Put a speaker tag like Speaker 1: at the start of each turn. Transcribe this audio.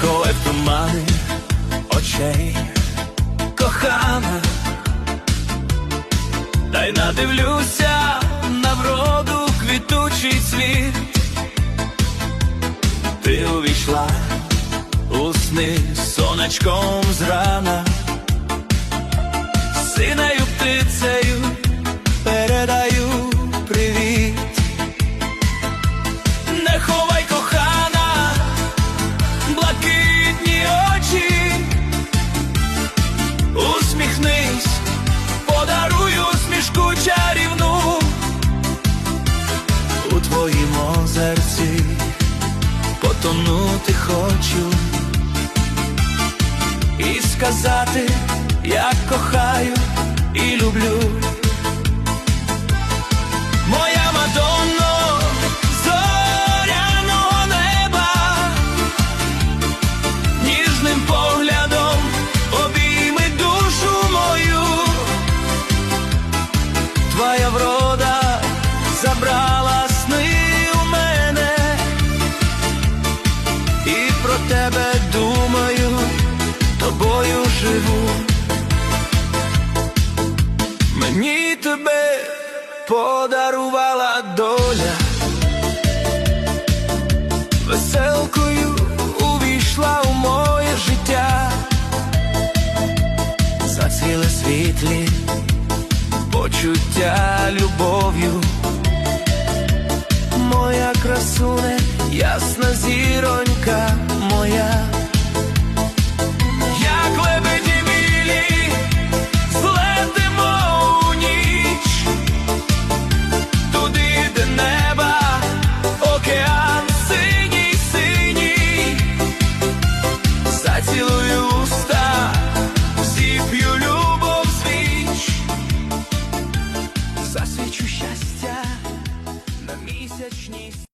Speaker 1: Ховай в тумани очей кохана, та й надивлюся на вроду квітучий світ, ти увійшла у сни сонечком зрана. Твоїм озерці потонути хочу і сказати, як кохаю і люблю. тебе думаю, тобою живу. Мені тебе подарувала доля, веселкою увійшла у моє життя, зацвіли світлі почуття любов'ю, моя красуне, ясна зіронька. Хочу щастя на місячній.